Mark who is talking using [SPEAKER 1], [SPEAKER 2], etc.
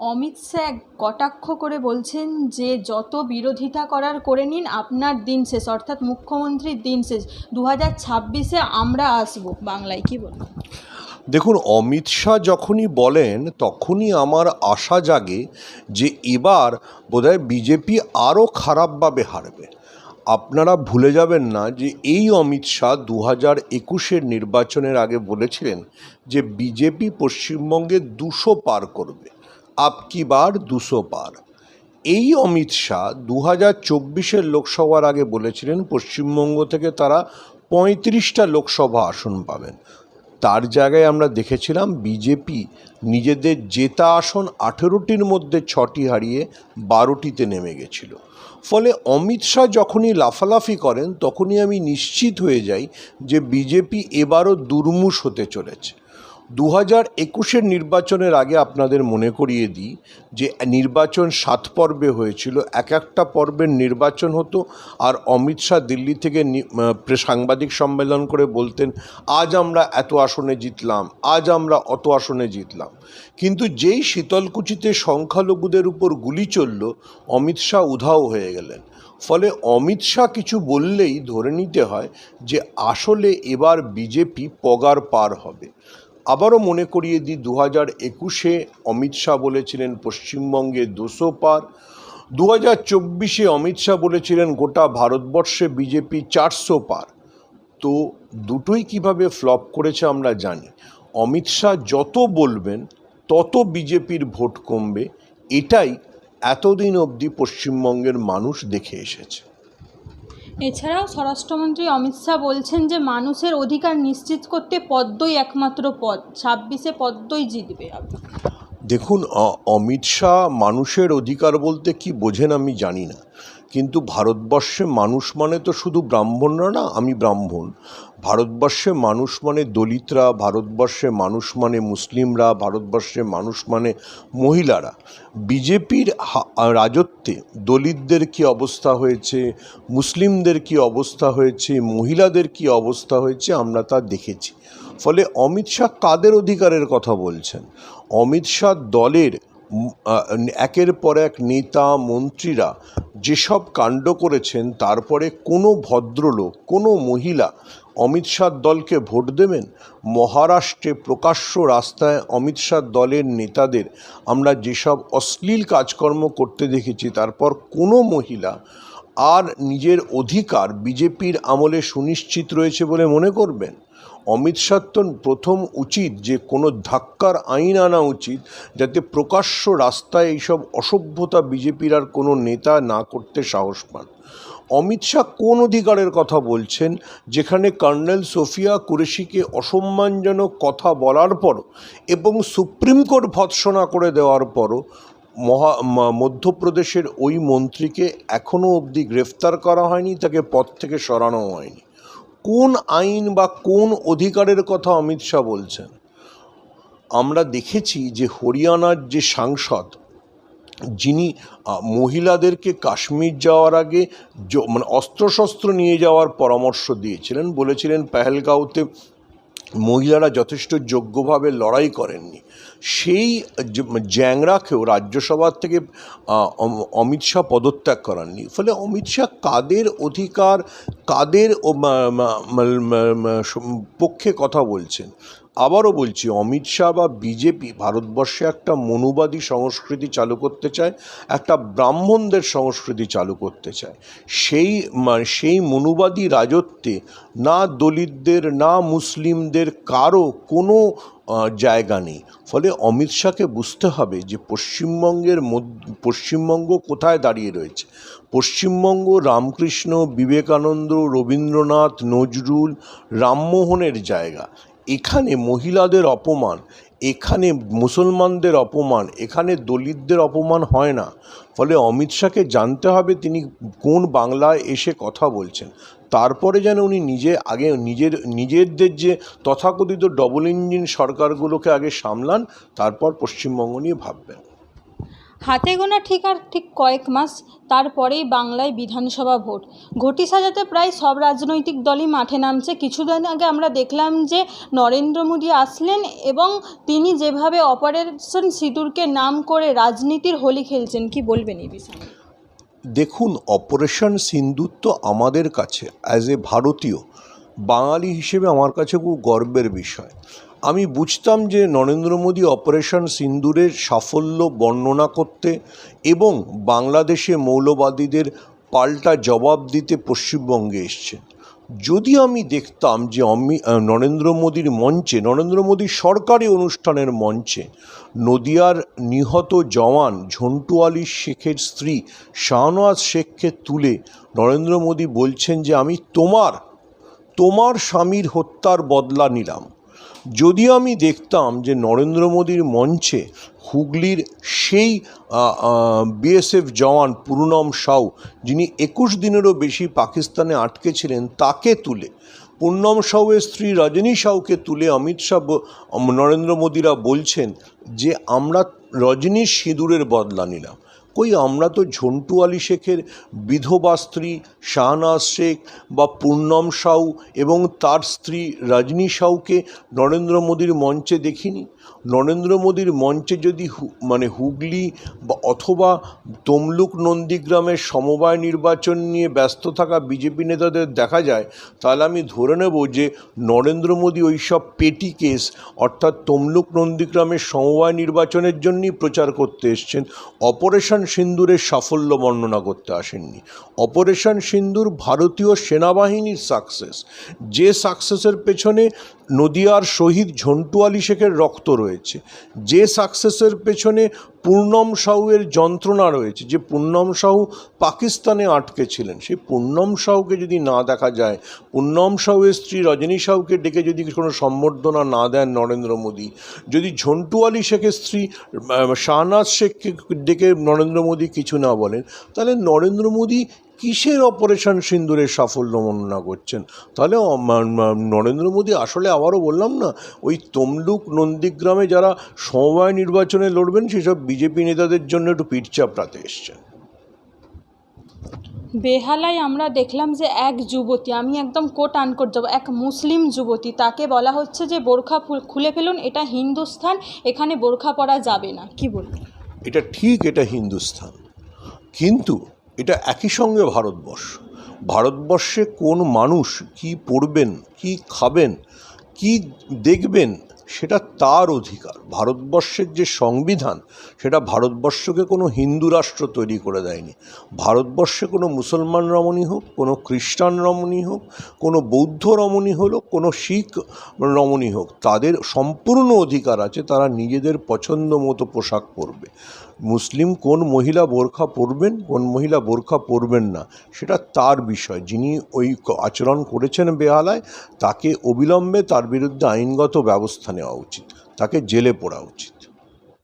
[SPEAKER 1] অমিত শাহ কটাক্ষ করে বলছেন যে, যত বিরোধিতা করার করে নিন, আপনার দিন শেষ, অর্থাৎ মুখ্যমন্ত্রীর দিন শেষ। দু হাজার ছাব্বিশে আমরা আসব বাংলায়, কি বলব
[SPEAKER 2] দেখুন, অমিত শাহ যখনই বলেন, তখনই আমার আশা জাগে যে এবার বোধহয় বিজেপি আরও খারাপভাবে হারবে। আপনারা ভুলে যাবেন না যে এই অমিত শাহ দু হাজার একুশের নির্বাচনের আগে বলেছিলেন যে, বিজেপি পশ্চিমবঙ্গে দুশো পার করবে। আপ কি বার দুশো পার। এই অমিত শাহ দু হাজার চব্বিশের লোকসভার আগে বলেছিলেন, পশ্চিমবঙ্গ থেকে তারা পঁয়ত্রিশটা লোকসভা আসন পাবেন। তার জায়গায় আমরা দেখেছিলাম, বিজেপি নিজেদের জেতা আসন আঠেরোটির মধ্যে ছটি হারিয়ে বারোটিতে নেমে গেছিল। ফলে অমিত শাহ যখনই লাফালাফি করেন, তখনই আমি নিশ্চিত হয়ে যাই যে বিজেপি এবারও দুর্মুষ হতে চলেছে। দু হাজার একুশের নির্বাচনের আগে আপনাদের মনে করিয়ে দিই যে নির্বাচন সাত পর্বে হয়েছিল। এক একটা পর্বের নির্বাচন হতো আর অমিত শাহ দিল্লি থেকে সাংবাদিক সম্মেলন করে বলতেন, আজ আমরা এত আসনে জিতলাম, আজ আমরা অত আসনে জিতলাম। কিন্তু যেই শীতলকুচিতে সংখ্যালঘুদের উপর গুলি চলল, অমিত শাহ উধাও হয়ে গেলেন। ফলে অমিত শাহ কিছু বললেই ধরে নিতে হয় যে আসলে এবার বিজেপি পগার পার হবে। আবারও মনে করিয়ে দিই দু হাজার একুশে অমিত শাহ বলেছিলেন পশ্চিমবঙ্গে দুশো পার। দু হাজার চব্বিশে অমিত শাহ বলেছিলেন গোটা ভারতবর্ষে বিজেপি চারশো পার। তো দুটোই কীভাবে ফ্লপ করেছে আমরা জানি। অমিত শাহ যত বলবেন, তত বিজেপির ভোট কমবে। এটাই এতদিন অবধি পশ্চিমবঙ্গের মানুষ দেখে এসেছে।
[SPEAKER 1] এছাড়াও স্বরাষ্ট্রমন্ত্রী অমিত শাহ বলছেন যে মানুষের অধিকার নিশ্চিত করতে পদ্মই একমাত্র পদ ছাব্বিশে পদ্মই জিতবে।
[SPEAKER 2] দেখুন অমিত শাহ মানুষের অধিকার বলতে কি বোঝেন আমি জানি না। কিন্তু ভারতবর্ষে মানুষ মানে তো শুধু ব্রাহ্মণরা না, আমি ব্রাহ্মণ। ভারতবর্ষে মানুষ মানে দলিতরা, ভারতবর্ষে মানুষ মানে মুসলিমরা, ভারতবর্ষে মানুষ মানে মহিলারা। বিজেপির রাজত্বে দলিতদের কি অবস্থা হয়েছে, মুসলিমদের কি অবস্থা হয়েছে, মহিলাদের কি অবস্থা হয়েছে আমরা তা দেখেছি। ফলে অমিত শাহ কাদের অধিকারের কথা বলছেন? অমিত শাহ দলের একের পর এক নেতা, মন্ত্রীরা যেসব কাণ্ড করেছেন, তারপরে কোনো ভদ্রলোক, কোনো মহিলা অমিত শাহ দলকে ভোট দেবেন? মহারাষ্ট্রে প্রকাশ্য রাস্তায় অমিত শাহ দলের নেতাদের আমরা যেসব অশ্লীল কাজকর্ম করতে দেখেছি, তারপর কোনো মহিলা আর নিজের অধিকার বিজেপির আমলে সুনিশ্চিত রয়েছে বলে মনে করবেন? অমিত শাহ তো প্রথম উচিত যে কোনো ধাক্কার আইন আনা উচিত যাতে প্রকাশ্য রাস্তায় এইসব অসভ্যতা বিজেপির আর কোনো নেতা না করতে সাহস পান। অমিত শাহ কোন অধিকারের কথা বলছেন? যেখানে কর্নেল সোফিয়া কুরেশিকে অসম্মানজনক কথা বলার পরও এবং সুপ্রিম কোর্ট ভৎসনা করে দেওয়ার পরও মহা মধ্যপ্রদেশের ওই মন্ত্রীকে এখনও অবধি গ্রেফতার করা হয়নি, তাকে পদ থেকে সরানো হয়নি। কোন আইন বা কোন অধিকারের কথা অমিত শাহ বলছেন? আমরা দেখেছি যে হরিয়ানার যে সাংসদ, যিনি মহিলাদেরকে কাশ্মীর যাওয়ার আগে মানে অস্ত্রশস্ত্র নিয়ে যাওয়ার পরামর্শ দিয়েছিলেন, বলেছিলেন, পেহেলগাঁওতে মহিলারা যথেষ্ট যোগ্যভাবে লড়াই করেননি। সেই জ্যাংরাকেও রাজ্যসভার থেকে অমিত শাহ পদত্যাগ করাননি। ফলে অমিত শাহ কাদের অধিকার, কাদের পক্ষে কথা বলছেন? আবারও বলছি, অমিত শাহ বা বিজেপি ভারতবর্ষে একটা মনুবাদী সংস্কৃতি চালু করতে চায়, একটা ব্রাহ্মণদের সংস্কৃতি চালু করতে চায়। সেই সেই মনুবাদী রাজত্বে না দলিতদের, না মুসলিমদের কারও কোনো জায়গা নেই। ফলে অমিত শাহকে বুঝতে হবে যে পশ্চিমবঙ্গের পশ্চিমবঙ্গ কোথায় দাঁড়িয়ে রয়েছে। পশ্চিমবঙ্গ রামকৃষ্ণ, বিবেকানন্দ, রবীন্দ্রনাথ, নজরুল, রামমোহনের জায়গা। এখানে মহিলাদের অপমান, এখানে মুসলমানদের অপমান, এখানে দলিতদের অপমান হয় না। ফলে অমিত শাহকে জানতে হবে তিনি কোন বাংলায় এসে কথা বলছেন। তারপরে যেন উনি নিজে আগে নিজের নিজেদের যে তথাকথিত ডবল ইঞ্জিন সরকারগুলোকে আগে সামলান, তারপর পশ্চিমবঙ্গ নিয়ে ভাববেন।
[SPEAKER 1] হাতে গোনা ঠিক আর ঠিক কয়েক মাস তারপরেই বাংলায় বিধানসভা ভোট। ঘটি সাজাতে প্রায় সব রাজনৈতিক দলই মাঠে নামছে। কিছুদিন আগে আমরা দেখলাম যে নরেন্দ্র মোদী আসলেন এবং তিনি যেভাবে অপারেশন সিঁদুরকে নাম করে রাজনীতির হোলি খেলছেন, কি বলবেন এই বিষয়ে?
[SPEAKER 2] দেখুন, অপারেশন সিন্দুর তো আমাদের কাছে অ্যাজ এ ভারতীয়, বাঙালি হিসেবে আমার কাছে খুব গর্বের বিষয়। আমি বুঝতাম যে নরেন্দ্র মোদী অপারেশন সিন্দুরের সাফল্য বর্ণনা করতে এবং বাংলাদেশে মৌলবাদীদের পাল্টা জবাব দিতে পশ্চিমবঙ্গে এসছেন। যদি আমি দেখতাম যে অমি নরেন্দ্র মোদীর মঞ্চে, নরেন্দ্র মোদীর সরকারি অনুষ্ঠানের মঞ্চে নদিয়ার নিহত জওয়ান ঝন্টু আলী শেখের স্ত্রী শাহনওয়াজ শেখকে তুলে নরেন্দ্র মোদী বলছেন যে, আমি তোমার তোমার স্বামীর হত্যার বদলা নিলাম। যদি আমি দেখতাম যে নরেন্দ্র মোদীর মঞ্চে হুগলির সেই বিএসএফ জওয়ান পুরুনম সাউ, যিনি একুশ দিনেরও বেশি পাকিস্তানে আটকে ছিলেন তাকে তুলে। পূর্ণম সাউয়ের স্ত্রী রজনী সাউকে তুলে অমিত শাহ নরেন্দ্র মোদীরা বলছেন যে আমরা রজনীর সিঁদুরের বদলা নিলাম। কই আমরা তো ঝন্টু আলী শেখের বিধবা স্ত্রী, শাহনাজ শেখ বা পূর্ণম সাউ এবং তার স্ত্রী রজনী সাউকে নরেন্দ্র মোদীর মঞ্চে দেখিনি। নরেন্দ্র মোদীর মঞ্চে যদি মানে হুগলি বা অথবা তমলুক নন্দীগ্রামের সমবায় নির্বাচন নিয়ে ব্যস্ত থাকা বিজেপি নেতাদের দেখা যায়, তাহলে আমি ধরে নেব যে নরেন্দ্র মোদী ওই সব পেটি কেস অর্থাৎ তমলুক নন্দীগ্রামের সমবায় নির্বাচনের জন্যই প্রচার করতে এসছেন। অপারেশন সিন্দুরের সাফল্য বর্ণনা করতে আসেননি। অপারেশন সিন্দুর ভারতীয় সেনাবাহিনীর সাকসেস যে সাকসেসের পেছনে নদিয়ার শহীদ ঝন্টু আলী শেখের রক্ত রয়েছে। যে সাকসেসের পেছনে পূর্ণম সাহুয়ের যন্ত্রণা রয়েছে, যে পূর্ণম সাহু পাকিস্তানে আটকে ছিলেন, সেই পূর্ণম সাহুকে যদি না দেখা যায়, পূর্ণম সাহুয়ের স্ত্রী রজনী সাহুকে ডেকে যদি কোনো সম্বর্ধনা না দেন নরেন্দ্র মোদী, যদি ঝন্টু আলী শেখের স্ত্রী শাহনাজ শেখকে ডেকে নরেন্দ্র মোদী কিছু না বলেন, তাহলে নরেন্দ্র মোদী কিসের অপারেশন সিন্দুরের সাফল্য বর্ণনা করছেন? তাহলে নরেন্দ্র মোদী আসলে আবারও বললাম না ওই তমলুক নন্দীগ্রামে যারা সমবায় নির্বাচনে লড়বেন সেসব বিজেপি নেতাদের জন্য একটু পিঠ চাপড়াতে এসছেন।
[SPEAKER 1] বেহালায় আমরা দেখলাম যে এক যুবতী আমি একদম কোট আনকোট যাব এক মুসলিম যুবতী তাকে বলা হচ্ছে যে বোরখা খুলে ফেলুন এটা হিন্দুস্থান এখানে বোরখা পরা যাবে না। কি বলবেন?
[SPEAKER 2] এটা ঠিক এটা হিন্দুস্থান। কিন্তু এটা একই সঙ্গে ভারতবর্ষ। ভারতবর্ষে কোন মানুষ কি পড়বেন, কি খাবেন, কি দেখবেন, সেটা তার অধিকার। ভারতবর্ষের যে সংবিধান, সেটা ভারতবর্ষকে কোনো হিন্দু রাষ্ট্র তৈরি করে দেয়নি। ভারতবর্ষে কোনো মুসলমান রমণী হোক, কোনো খ্রিস্টান রমণী হোক, কোনো বৌদ্ধ রমণী হলো, কোনো শিখ রমণী হোক, তাদের সম্পূর্ণ অধিকার আছে, তারা নিজেদের পছন্দ মতো পোশাক পরবে। মুসলিম কোন মহিলা বোরখা পরবেন, কোন মহিলা বোরখা পরবেন না, সেটা তার বিষয়। যিনি ওই আচরণ করেছেন বেহালায়, তাকে অবিলম্বে তার বিরুদ্ধে আইনগত ব্যবস্থা নেওয়া উচিত, তাকে জেলে পড়া উচিত।